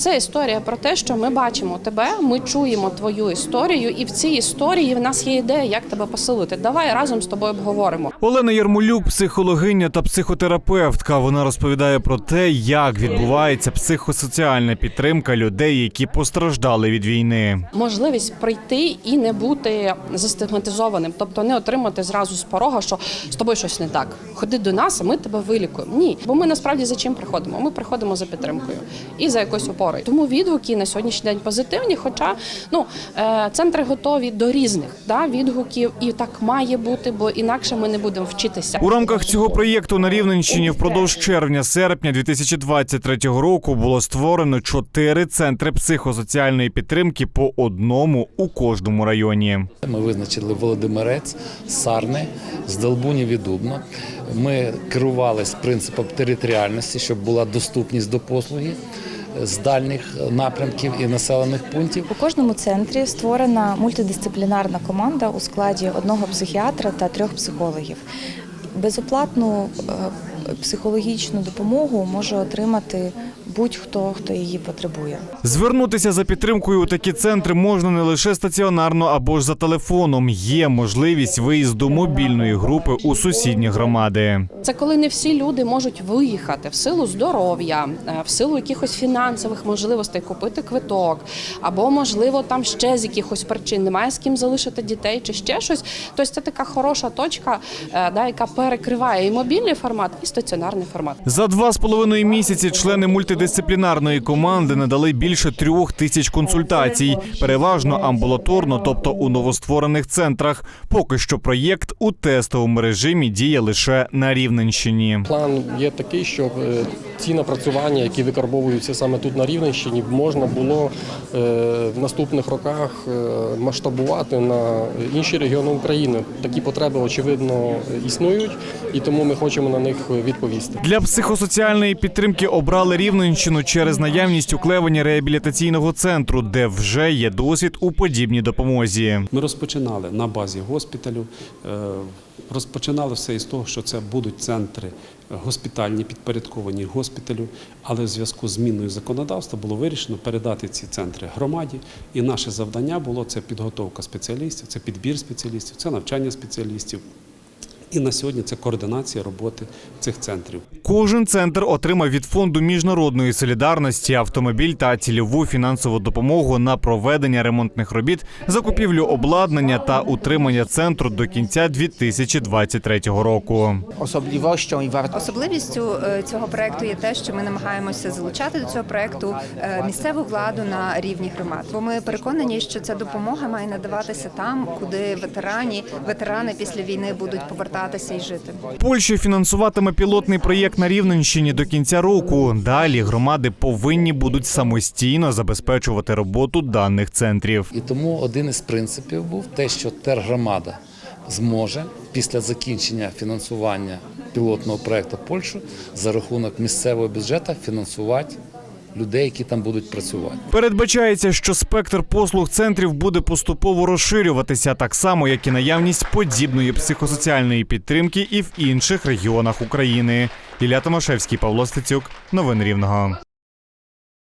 Це історія про те, що ми бачимо тебе, ми чуємо твою історію, і в цій історії в нас є ідея, як тебе посилити. Давай разом з тобою обговоримо. Олена Ярмолюк, психологиня та психотерапевтка. Вона розповідає про те, як відбувається психосоціальна підтримка людей, які постраждали від війни. Можливість прийти і не бути застигматизованим, тобто не отримати зразу з порога, що з тобою щось не так. Ходи до нас, а ми тебе вилікуємо. Ні, бо ми насправді за чим приходимо? Ми приходимо за підтримкою і за якоюсь опорою. Тому відгуки на сьогоднішній день позитивні. Хоча ну е, центри готові до різних да, відгуків, і так має бути, бо інакше ми не будемо вчитися. У рамках цього проєкту на Рівненщині впродовж червня-серпня 2023 року було створено чотири центри психосоціальної підтримки по одному у кожному районі. Ми визначили Володимирець, Сарни, Здолбунів і Дубно. Ми керувалися принципом територіальності, щоб була доступність до послуги з дальніх напрямків і населених пунктів. У кожному центрі створена мультидисциплінарна команда у складі одного психіатра та трьох психологів. Безоплатну е, психологічну допомогу може отримати будь-хто, хто її потребує. Звернутися за підтримкою у такі центри можна не лише стаціонарно або ж за телефоном. Є можливість виїзду мобільної групи у сусідні громади. Це коли не всі люди можуть виїхати в силу здоров'я, е, в силу якихось фінансових можливостей купити квиток, або можливо там ще з якихось причин немає з ким залишити дітей чи ще щось. Тобто це така хороша точка, е, да, яка перекриває і мобільний формат, і стаціонарний формат. За два з половиною місяці члени мультидисциплінарної команди надали більше трьох тисяч консультацій, переважно амбулаторно, тобто у новостворених центрах. Поки що проєкт у тестовому режимі діє лише на Рівненщині. План є такий, щоб е, ці напрацювання, які викарбовуються саме тут на Рівненщині, можна було е, в наступних роках е, масштабувати на інші регіони України. Такі потреби очевидно існують, і тому ми хочемо на них відповісти. Для психосоціальної підтримки обрали Рівненщину через наявність у Клевені реабілітаційного центру, де вже є досвід у подібній допомозі. Ми розпочинали на базі госпіталю. е, Розпочинали все із того, що це будуть центри госпітальні, підпорядковані госпіталю, але в зв'язку з зміною законодавства було вирішено передати ці центри громаді. І наше завдання було це підготовка спеціалістів, це підбір спеціалістів, це навчання спеціалістів. І на сьогодні це координація роботи цих центрів. Кожен центр отримав від фонду міжнародної солідарності автомобіль та цільову фінансову допомогу на проведення ремонтних робіт, закупівлю обладнання та утримання центру до кінця 2023 року. Особливістю е, цього проекту є те, що ми намагаємося залучати до цього проекту е, місцеву владу на рівні громад. Бо ми переконані, що ця допомога має надаватися там, куди ветерані, ветерани після війни будуть повертатися і жити. Польща фінансуватиме пілотний проєкт на Рівненщині до кінця року. Далі громади повинні будуть самостійно забезпечувати роботу даних центрів. І тому один із принципів був те, що тергромада зможе після закінчення фінансування пілотного проекту Польщу за рахунок місцевого бюджету фінансувати людей, які там будуть працювати. Передбачається, що спектр послуг центрів буде поступово розширюватися, так само як і наявність подібної психосоціальної підтримки і в інших регіонах України. Ілля Томашевський, Павло Стецюк, новини Рівного.